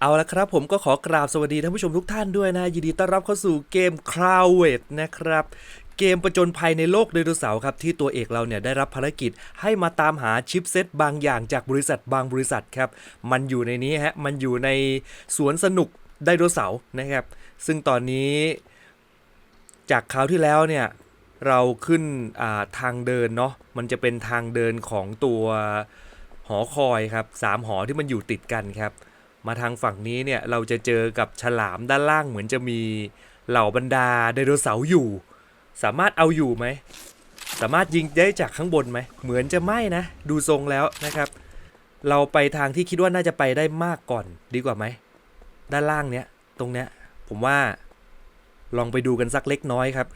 เอาละครับผมก็ขอกราบสวัสดีท่านผู้ชมทุกท่านด้วยนะ ยินดีต้อนรับเข้าสู่เกม c r o w e d นะครับ เกมประจนภัยในโลกไดโนเสาร์ครับ ที่ตัวเอกเราเนี่ยได้รับภารกิจให้มาตามหาชิปเซตบางอย่างจากบริษัทบางบริษัทครับ มันอยู่ในนี้ฮะ มันอยู่ในสวนสนุกไดโนเสาร์นะครับ ซึ่งตอนนี้จากคราวที่แล้วเนี่ยเราขึ้นาทางเดินเนาะมันจะเป็นทางเดินของตัวหอคอยครับสามหอที่มันอยู่ติดกันครับ มาทางฝั่งนี้เนี่ยเราจะเจอกับฉลามด้านล่างเหมือนจะมีเหล่าบรรดาไดโนเสาร์อยู่ สามารถเอาอยู่ไหม สามารถยิงได้จากข้างบนไหม เหมือนจะไม่นะ ดูทรงแล้วนะครับ เราไปทางที่คิดว่าน่าจะไปได้มากก่อนดีกว่าไหม ด้านล่างเนี้ยตรงเนี้ยผมว่าลองไปดูกันสักเล็กน้อยครับ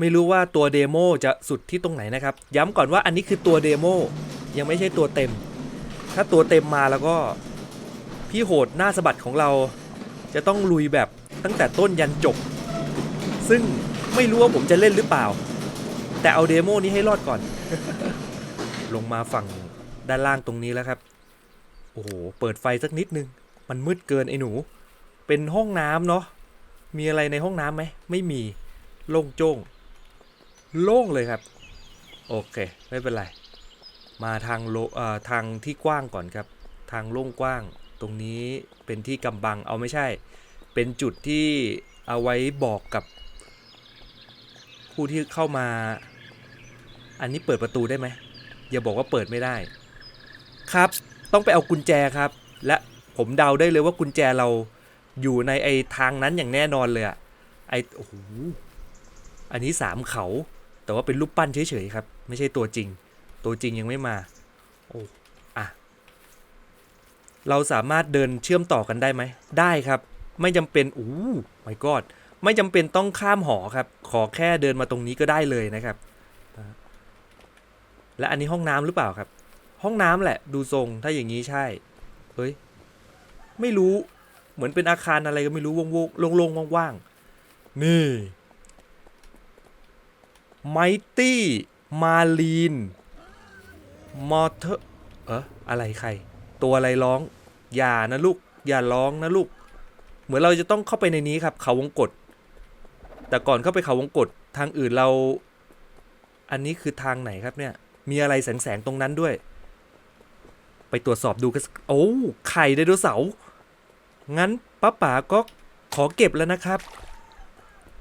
ไม่รู้ว่าตัวเดโมจะสุดที่ตรงไหนนะครับ ย้ำก่อนว่าอันนี้คือตัวเดโมยังไม่ใช่ตัวเต็ม ถ้าตัวเต็มมาแล้วก็ พี่โหดหน้าสะบัดของเรา จะต้องลุยแบบตั้งแต่ต้นยันจบ ซึ่งไม่รู้ว่าผมจะเล่นหรือเปล่า แต่เอาเดโมนี้ให้รอดก่อน ลงมาฝั่งด้านล่างตรงนี้แล้วครับ โอ้โห เปิดไฟสักนิดนึง มันมืดเกินไอ้หนู เป็นห้องน้ำเนาะ มีอะไรในห้องน้ำไหม ไม่มี โล่งโจ้ง โล่งเลยครับ โอเค ไม่เป็นไร มาทางโลเอ่อทางที่กว้างก่อนครับ ทางโล่งกว้าง ตรงนี้เป็นที่กำบังเอาไม่ใช่ เป็นจุดที่เอาไว้บอกกับผู้ที่เข้ามา อันนี้เปิดประตูได้ไหมอย่าบอกว่าเปิดไม่ได้ ครับ ต้องไปเอากุญแจครับ และผมเดาได้เลยว่ากุญแจเราอยู่ในไอ้ทางนั้นอย่างแน่นอนเลยอะไอโอ้โหอันนี้สามเขา แต่ว่าเป็นรูปปั้นเฉยๆครับ ไม่ใช่ตัวจริง ตัวจริงยังไม่มา โอ้อะเราสามารถเดินเชื่อมต่อกันได้ไหม ได้ครับ ไม่จำเป็นอู้ไม่กอดไม่จำเป็นต้องข้ามหอครับ ขอแค่เดินมาตรงนี้ก็ได้เลยนะครับ และอันนี้ห้องน้ำหรือเปล่าครับ ห้องน้ำแหละ ดูทรงถ้าอย่างนี้ใช่ เฮ้ย ไม่รู้เหมือนเป็นอาคารอะไรก็ไม่รู้วงๆโล่งๆว่างๆ นี่ไมตี้มาลีน มอเตอร์เอออะไรใคร ตัวอะไรร้อง อย่านะลูก อย่าร้องนะลูก เหมือนเราจะต้องเข้าไปในนี้ครับ เขาวงกฏแต่ก่อนเข้าไปเขาวงกฏทางอื่นเรา อันนี้คือทางไหนครับเนี่ย มีอะไรแสงๆตรงนั้นด้วย ไปตรวจสอบดูกันโอ้ไข่ไดโนเสาร์งั้นป้าป๋าก็ขอเก็บแล้วนะครับ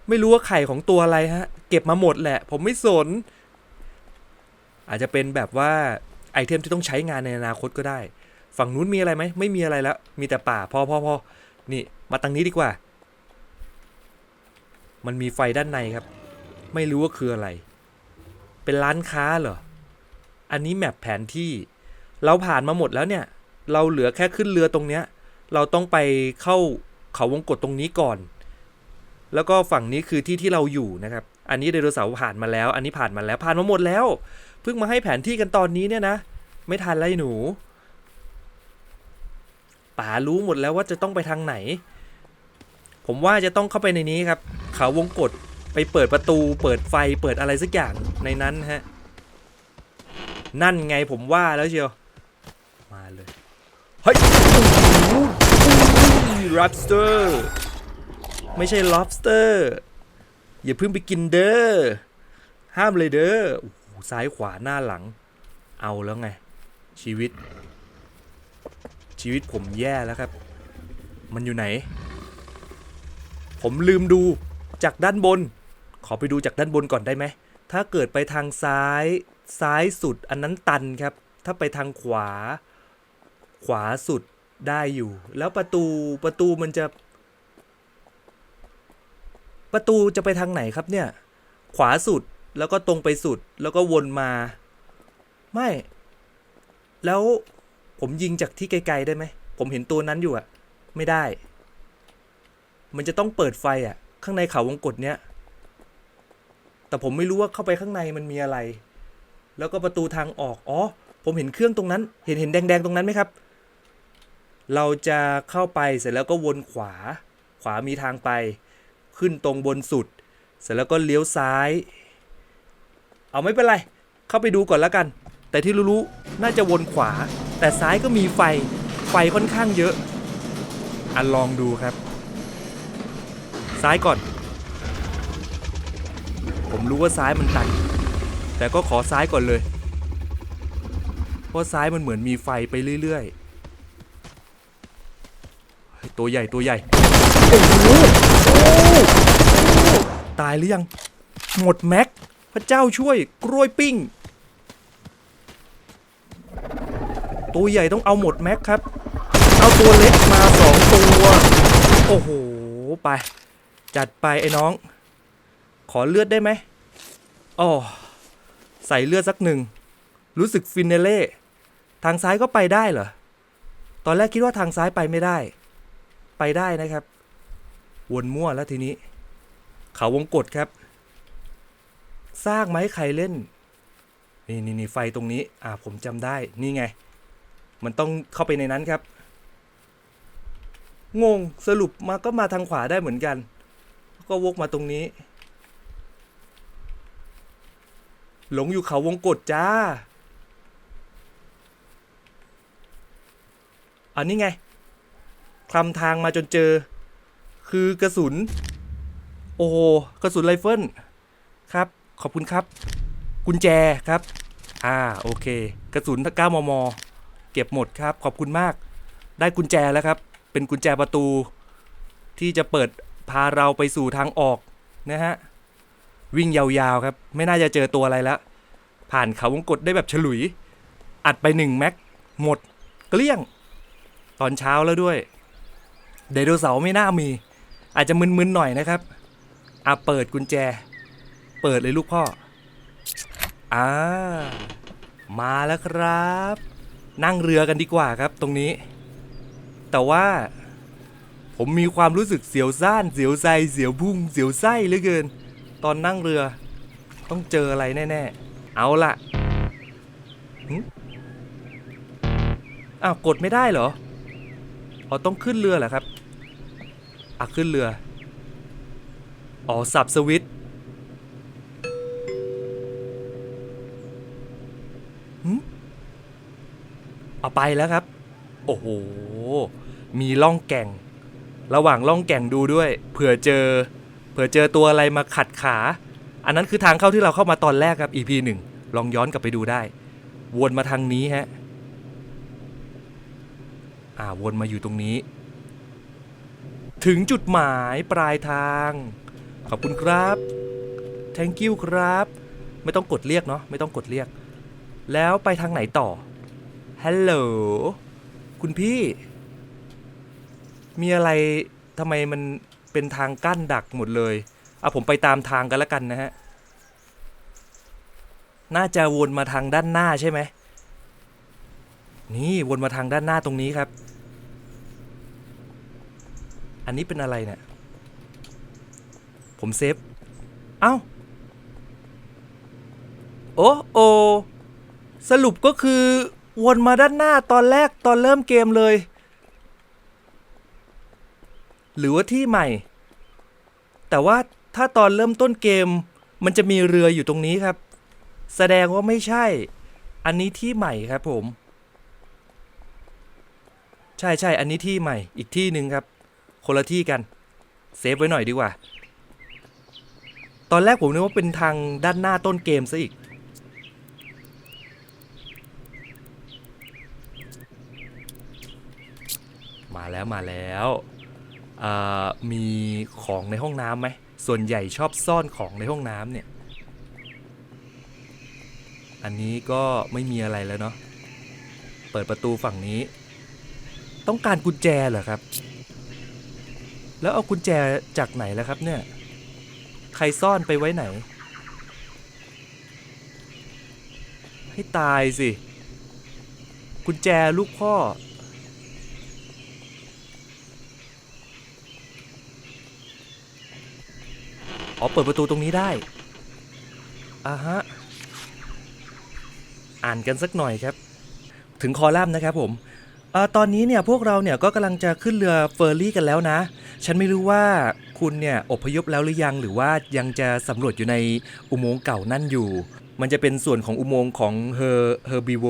ไม่รู้ว่าไข่ของตัวอะไรฮะ เก็บมาหมดแหละ ผมไม่สน อาจจะเป็นแบบว่าไอเทมที่ต้องใช้งานในอนาคตก็ได้ ฝั่งนู้นมีอะไรไหมไม่มีอะไรแล้ว มีแต่ป่าพอพอพอนี่มาตังนี้ดีกว่า มันมีไฟด้านในครับ ไม่รู้ว่าคืออะไร เป็นร้านค้าเหรอ อันนี้แมปแผนที่ เราผ่านมาหมดแล้วเนี่ย เราเหลือแค่ขึ้นเรือตรงเนี้ย เราต้องไปเข้าเขาวงกฏตรงนี้ก่อน แล้วก็ฝั่งนี้คือที่ที่เราอยู่นะครับ อันนี้ไดโนเสาร์ผ่านมาแล้ว อันนี้ผ่านมาแล้วผ่านมาหมดแล้ว เพิ่งมาให้แผนที่กันตอนนี้เนี่ยนะ ไม่ทันไรหนูป๋ารู้หมดแล้วว่าจะต้องไปทางไหน ผมว่าจะต้องเข้าไปในนี้ครับ เขาวงกฏไปเปิดประตู เปิดไฟเปิดอะไรสักอย่างในนั้นฮะ นั่นไงผมว่าแล้วเชียว มาเลย เฮ้ยรับสเตอร์ไม่ใช่ lobster อย่าเพิ่งไปกินเด้อ ห้ามเลยเด้อโอ้โห ซ้ายขวาหน้าหลัง เอาแล้วไง ชีวิต ชีวิตผมแย่แล้วครับ มันอยู่ไหน ผมลืมดูจากด้านบน ขอไปดูจากด้านบนก่อนได้ไหม ถ้าเกิดไปทางซ้ายซ้ายสุดอันนั้นตันครับ ถ้าไปทางขวา ขวาสุดได้อยู่ แล้วประตูประตูมันจะ ประตูจะไปทางไหนครับเนี่ย ขวาสุด แล้วก็ตรงไปสุดแล้วก็วนมา ไม่ แล้วผมยิงจากที่ไกลๆได้ไหม ผมเห็นตัวนั้นอยู่อะไม่ได้ มันจะต้องเปิดไฟอะข้างในเขาวงกฏเนี้ยแต่ผมไม่รู้ว่าเข้าไปข้างในมันมีอะไร แล้วก็ประตูทางออก อ๋อ ผมเห็นเครื่องตรงนั้น เห็นเห็นแดงๆตรงนั้นไหมครับ เราจะเข้าไปเสร็จแล้วก็วนขวา ขวามีทางไป ขึ้นตรงบนสุด เสร็จแล้วก็เลี้ยวซ้าย เอาไม่เป็นไร เข้าไปดูก่อนแล้วกัน แต่ที่รู้ๆน่าจะวนขวา แต่ซ้ายก็มีไฟ ไฟค่อนข้างเยอะ อันลองดูครับ ซ้ายก่อน ผมรู้ว่าซ้ายมันตัน แต่ก็ขอซ้ายก่อนเลย เพราะซ้ายมันเหมือนมีไฟไปเรื่อยๆ ตัวใหญ่ตัวใหญ่ ตายหรือยัง หมดแม็ก พระเจ้าช่วยกล้วยปิ้ง ตัวใหญ่ต้องเอาหมดแม็กครับ เอาตัวเล็กมาสองตัว โอ้โห ไป จัดไปไอ้น้อง ขอเลือดได้ไหมอ๋อ ใส่เลือดสักหนึ่ง รู้สึกฟินเนเล่ ทางซ้ายก็ไปได้เหรอ ตอนแรกคิดว่าทางซ้ายไปไม่ได้ ไปได้นะครับ วนมั่วแล้วทีนี้ เขาวงกฏครับ สร้างไหมใครเล่น นี่นี่นี่ไฟตรงนี้ อ่าผมจำได้ นี่ไง มันต้องเข้าไปในนั้นครับ งง สรุปมาก็มาทางขวาได้เหมือนกัน ก็วกมาตรงนี้ หลงอยู่เขาวงกฏจ้า อันนี้ไงคลำทางมาจนเจอ คือกระสุน โอ้โหกระสุนไรเฟิลครับ ขอบคุณครับ กุญแจครับ อ่าโอเค กระสุน9มม เก็บหมดครับ ขอบคุณมาก ได้กุญแจแล้วครับ เป็นกุญแจประตู ที่จะเปิดพาเราไปสู่ทางออกนะฮะ วิ่งยาวๆครับ ไม่น่าจะเจอตัวอะไรแล้วผ่านเขาวงกฏได้แบบฉลุย อัดไปหนึ่งแม็กหมดเกลี้ยง ตอนเช้าแล้วด้วยไดโนเสาร์ไม่น่ามี อาจจะมึนๆหน่อยนะครับอะเปิดกุญแจ เปิดเลยลูกพ่อ อ่า มาแล้วครับ นั่งเรือกันดีกว่าครับตรงนี้ แต่ว่า ผมมีความรู้สึกเสียวซ่าน เสียวใจเสียวพุ่ง เสียวไส้เหลือเกิน ตอนนั่งเรือ ต้องเจออะไรแน่ๆ เอาล่ะอ้าวกดไม่ได้เหรอ อ๋อต้องขึ้นเรือเหรอครับ อะขึ้นเรือ อ๋อสับสวิตช์ เอาไปแล้วครับ โอ้โห มีล่องแก่ง ระหว่างล่องแก่งดูด้วย เผื่อเจอ เผื่อเจอตัวอะไรมาขัดขา อันนั้นคือทางเข้าที่เราเข้ามาตอนแรกครับ EP หนึ่งลองย้อนกลับไปดูได้ วนมาทางนี้ฮะ อ่า วนมาอยู่ตรงนี้ ถึงจุดหมายปลายทาง ขอบคุณครับ thank you ครับ ไม่ต้องกดเรียกเนาะ ไม่ต้องกดเรียก แล้วไปทางไหนต่อ ฮัลโหล คุณพี่ มีอะไรทำไมมันเป็นทางกั้นดักหมดเลยอะผมไปตามทางกันแล้วกันนะฮะ น่าจะวนมาทางด้านหน้าใช่ไหม นี่วนมาทางด้านหน้าตรงนี้ครับ อันนี้เป็นอะไรเนี่ย ผมเซฟ เอ้า โอ้โอ สรุปก็คือ วนมาด้านหน้าตอนแรกตอนเริ่มเกมเลย หรือว่าที่ใหม่ แต่ว่าถ้าตอนเริ่มต้นเกม มันจะมีเรืออยู่ตรงนี้ครับ แสดงว่าไม่ใช่ อันนี้ที่ใหม่ครับผม ใช่ใช่อันนี้ที่ใหม่ อีกที่หนึ่งครับ คนละที่กันเซฟไว้หน่อยดีกว่า ตอนแรกผมนึกว่าเป็นทางด้านหน้าต้นเกมซะอีก มาแล้วมาแล้วมีของในห้องน้ำไหม ส่วนใหญ่ชอบซ่อนของในห้องน้ำเนี่ย อันนี้ก็ไม่มีอะไรแล้วเนาะ เปิดประตูฝั่งนี้ ต้องการกุญแจเหรอครับ แล้วเอากุญแจจากไหนแล้วครับเนี่ย ใครซ่อนไปไว้ไหน ให้ตายสิ กุญแจลูกพ่อ อ๋อเปิดประตูตรงนี้ได้อ่าฮะ อ่านกันสักหน่อยครับ ถึงคอลัมน์นะครับผมออตอนนี้เนี่ยพวกเราเนี่ยก็กำลังจะขึ้นเรือเฟอร์รี่กันแล้วนะ ฉันไม่รู้ว่าคุณเนี่ยอพยพแล้วหรือยังหรือว่ายังจะสำรวจอยู่ในอุโมงค์เก่านั่นอยู่ มันจะเป็นส่วนของอุโมงค์ของเฮอร์เฮอร์บิโว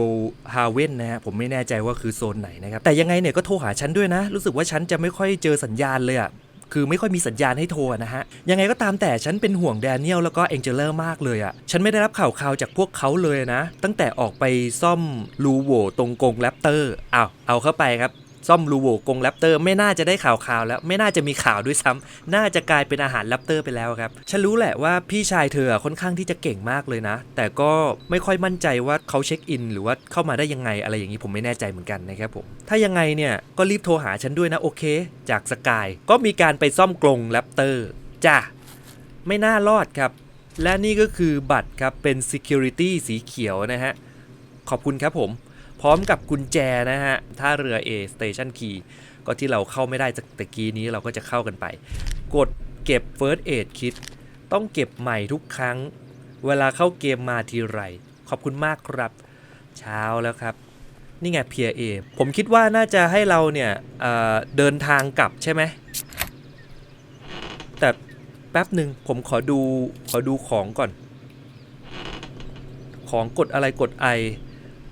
ฮาเวนนะฮะผมไม่แน่ใจว่าคือโซนไหนนะครับ แต่ยังไงเนี่ยก็โทรหาฉันด้วยนะ รู้สึกว่าฉันจะไม่ค่อยเจอสัญญาณเลยอะ คือไม่ค่อยมีสัญญาณให้โทรนะฮะ ยังไงก็ตามแต่ฉันเป็นห่วงแดเนียลแล้วก็เอ็งเจเลอร์มากเลยอะฉันไม่ได้รับข่าวคราวจากพวกเขาเลยนะ ตั้งแต่ออกไปซ่อมรูโวตรงกรงแรปเตอร์อ้าวเอาเข้าไปครับ ซ่อมรูโวกงแรปเตอร์ไม่น่าจะได้ข่าวข่าวแล้ว ไม่น่าจะมีข่าวด้วยซ้ำน่าจะกลายเป็นอาหารแรปเตอร์ไปแล้วครับ ฉันรู้แหละว่าพี่ชายเธอค่อนข้างที่จะเก่งมากเลยนะ แต่ก็ไม่ค่อยมั่นใจว่าเขาเช็คอิน หรือว่าเข้ามาได้ยังไงอะไรอย่างนี้ผมไม่แน่ใจเหมือนกันนะครับผม ถ้ายังไงเนี่ยก็รีบโทรหาฉันด้วยนะโอเค จากสกายก็มีการไปซ่อมกรงแรปเตอร์จ้ะไม่น่ารอดครับ และนี่ก็คือบัตรครับเป็น Security สีเขียวนะฮะขอบคุณครับผม พร้อมกับกุญแจนะฮะท่าเรือ A Station Key ก็ที่เราเข้าไม่ได้จากตะกี้นี้เราก็จะเข้ากันไป กดเก็บ First Aid Kit ต้องเก็บใหม่ทุกครั้ง เวลาเข้าเกมมาทีไร ขอบคุณมากครับ เช้าแล้วครับ นี่ไงเพียเอผมคิดว่าน่าจะให้เราเนี่ยเเดินทางกลับใช่ไหม แต่แป๊บหนึ่งผมขอดูขอดูของก่อน ของกดอะไรกด I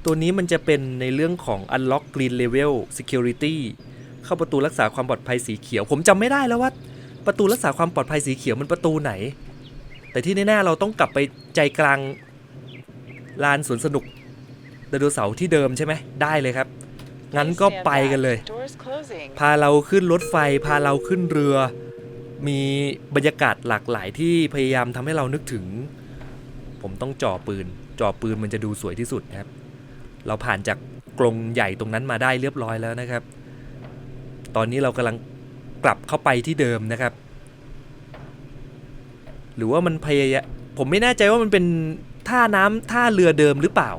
ตัวนี้มันจะเป็นในเรื่องของ Unlock Green Level Security เข้าประตูรักษาความปลอดภัยสีเขียว ผมจำไม่ได้แล้วว่า ประตูรักษาความปลอดภัยสีเขียวมันประตูไหน แต่ที่แน่ๆเราต้องกลับไปใจกลางลานสวนสนุกไดโนเสาร์ที่เดิมใช่ไหมได้เลยครับ งั้นก็ไปกันเลย พาเราขึ้นรถไฟ พาเราขึ้นเรือ มีบรรยากาศหลากหลายที่พยายามทำให้เรานึกถึง ผมต้องจ่อปืน จ่อปืนมันจะดูสวยที่สุดครับ เราผ่านจากกรงใหญ่ตรงนั้นมาได้เรียบร้อยแล้วนะครับ ตอนนี้เรากำลังกลับเข้าไปที่เดิมนะครับ หรือว่ามันพยายามผมไม่แน่ใจว่ามันเป็นท่าน้ำท่าเรือเดิมหรือเปล่า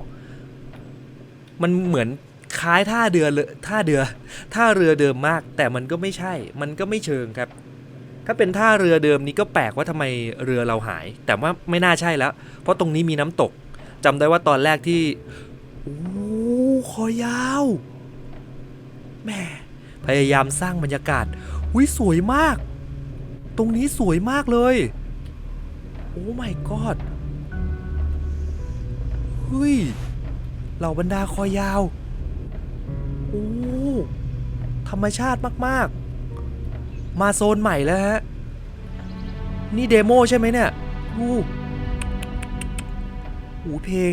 มันเหมือนคล้ายท่าเรือท่าเรือท่าเรือเดิมมาก แต่มันก็ไม่ใช่ มันก็ไม่เชิงครับ ถ้าเป็นท่าเรือเดิมนี้ก็แปลกว่าทำไมเรือเราหาย แต่ว่าไม่น่าใช่แล้ว เพราะตรงนี้มีน้ำตกจำได้ว่าตอนแรกที่ คอยาวแหม่พยายามสร้างบรรยากาศวิสวยมาก ตรงนี้สวยมากเลย โอ้ my god เฮ้ยเหล่าบรรดาคอยาว โอ้ ธรรมชาติมาก ๆ มาโซนใหม่แล้วฮะ นี่เดโมใช่ไหมเนี่ยอู้หูเพลง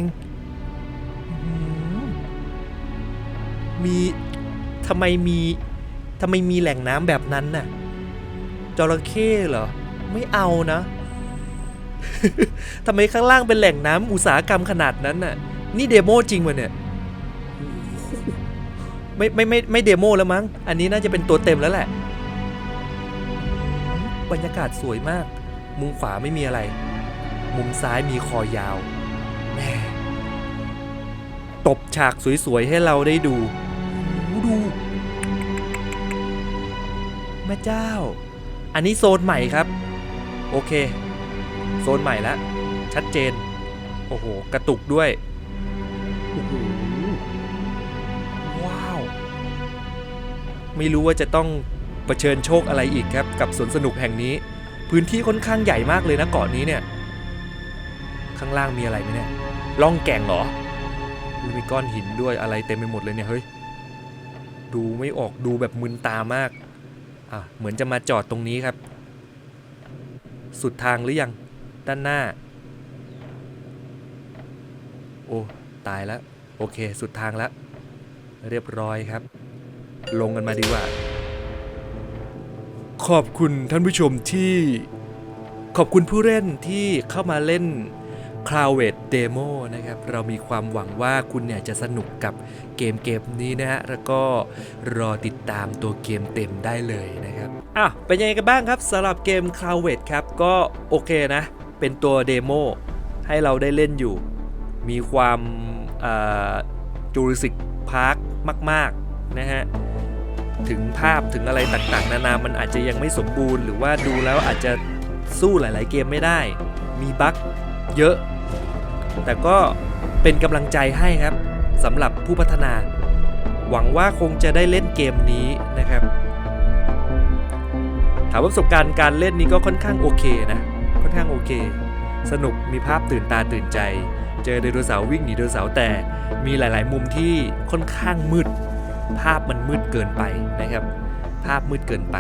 มีทำไมมีทำไมมีแหล่งน้ำแบบนั้นน่ะจระเข้เหรอ ไม่เอานะทำไมข้างล่างเป็นแหล่งน้ำอุตสาหกรรมขนาดนั้นน่ะ นี่เดโมจริงวะเนี่ยไม่ไม่ไม่ไม่เดโมแล้วมั้ง อันนี้น่าจะเป็นตัวเต็มแล้วแหละ บรรยากาศสวยมาก มุมขวาไม่มีอะไร มุมซ้ายมีคอยาว แม่ ตบฉากสวยๆให้เราได้ดู แม่เจ้า อันนี้โซนใหม่ครับ โอเค โซนใหม่แล้วชัดเจน โอ้โห กระตุกด้วยโอ้โหว้าว ไม่รู้ว่าจะต้องเผชิญโชคอะไรอีกครับ กับสวนสนุกแห่งนี้ พื้นที่ค่อนข้างใหญ่มากเลยนะเกาะนี้เนี่ย ข้างล่างมีอะไรไหมเนี่ยล่องแก่งเหรอมีก้อนหินด้วยอะไรเต็มไปหมดเลยเนี่ยเฮ้ยดูไม่ออกดูแบบมึนตามาก อะเหมือนจะมาจอดตรงนี้ครับ สุดทางหรือยัง ด้านหน้า โอ้ตายแล้ว โอเค สุดทางแล้ว เรียบร้อยครับ ลงกันมาดีกว่า ขอบคุณท่านผู้ชมที่ ขอบคุณผู้เล่นที่เข้ามาเล่น c l o u d Demo นะครับเรามีความหวังว่าคุณเนี่ยจะสนุกกับเกมเกมนี้นะฮะ แล้วก็รอติดตามตัวเกมเต็มได้เลยนะครับอะเป็นยังไงกันบ้างครับสำหรับเกม c l o u d ครับ ก็โอเคนะ เป็นตัวเดโมให้เราได้เล่นอยู่ มีความจูริสิกพาร์คมาก ๆ นะฮะถึงภาพถึงอะไรต่างๆ นานา มันอาจจะยังไม่สมบูรณ์ หรือว่าดูแล้วอาจจะสู้หลาย ๆ เกมไม่ได้ มีบั๊กเยอะ แต่ก็เป็นกำลังใจให้ครับสำหรับผู้พัฒนา หวังว่าคงจะได้เล่นเกมนี้นะครับ ถามว่าประสบการณ์การเล่นนี้ก็ค่อนข้างโอเคนะ ค่อนข้างโอเค สนุกมีภาพตื่นตาตื่นใจ เจอไดโนเสาร์วิ่งหนีไดโนเสาร์แต่มีหลาย ๆ มุมที่ค่อนข้างมืด ภาพมันมืดเกินไปนะครับ ภาพมืดเกินไป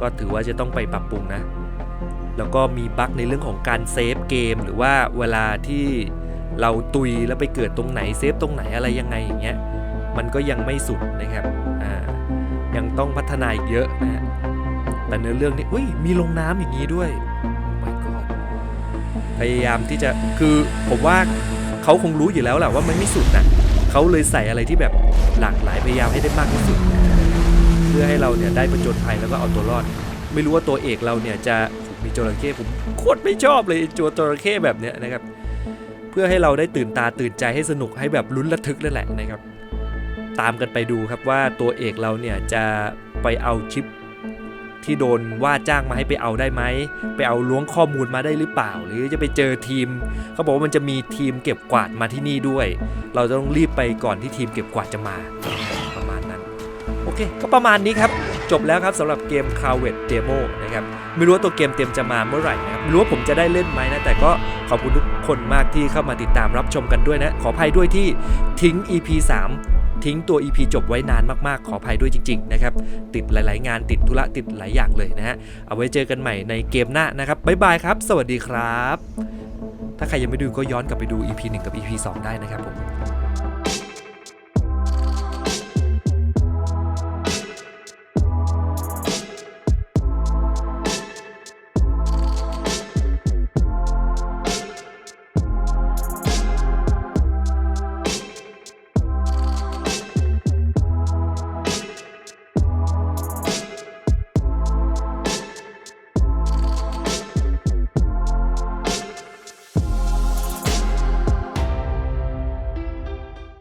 ก็ถือว่าจะต้องไปปรับปรุงนะแล้วก็มีบั๊กในเรื่องของการเซฟเกม หรือว่าเวลาที่ เราตุยแล้วไปเกิดตรงไหนเซฟตรงไหนอะไรยังไงอย่างเงี้ยมันก็ยังไม่สุดนะครับอ่ายังต้องพัฒนาอีกเยอะนะฮะแต่เนื้อเรื่องนี้อุ้ยมีลงน้ำอย่างนี้ด้วยโอ้ my god พยายามที่จะคือผมว่าเขาคงรู้อยู่แล้วแหละว่ามันไม่สุดนะเขาเลยใส่อะไรที่แบบหลากหลายพยายามให้ได้มากที่สุด เพื่อให้เราเนี่ยได้ประจนภัยแล้วก็เอาตัวรอด ไม่รู้ว่าตัวเอกเราเนี่ยจะมีจระเข้ผมโคตรไม่ชอบเลยตัวจระเข้แบบเนี้ยนะครับ เพื่อให้เราได้ตื่นตาตื่นใจให้สนุกให้แบบลุ้นระทึกนั่นแหละนะครับ ตามกันไปดูครับว่าตัวเอกเราเนี่ยจะไปเอาชิปที่โดนว่าจ้างมาให้ไปเอาได้ไหม ไปเอาล้วงข้อมูลมาได้หรือเปล่า หรือจะไปเจอทีม เขาบอกว่ามันจะมีทีมเก็บกวาดมาที่นี่ด้วย เราจะต้องรีบไปก่อนที่ทีมเก็บกวาดจะมาประมาณนั้น โอเค ก็ประมาณนี้ครับ จบแล้วครับสำหรับเกม c o w e t Demo นะครับ ไม่รู้ว่าตัวเกมเต็มจะมาเมื่อไหร่นะครับไม่รู้ว่าผมจะได้เล่นไหมนะ แต่ก็ ขอบคุณทุกคนมากที่เข้ามาติดตามรับชมกันด้วยนะ ขออภัยด้วยที่ทิ้ง EP 3 ทิ้งตัว EP จบไว้นานมากๆ ขออภัยด้วยจริงๆนะครับ ติดหลาย ๆ งานติดธุระติดหลายอย่างเลยนะฮะ เอาไว้เจอกันใหม่ในเกมหน้านะครับ บ๊ายบายครับ สวัสดีครับ ถ้าใครยังไม่ดูก็ย้อนกลับไปดู EP 1 กับ EP 2 ได้นะครับผม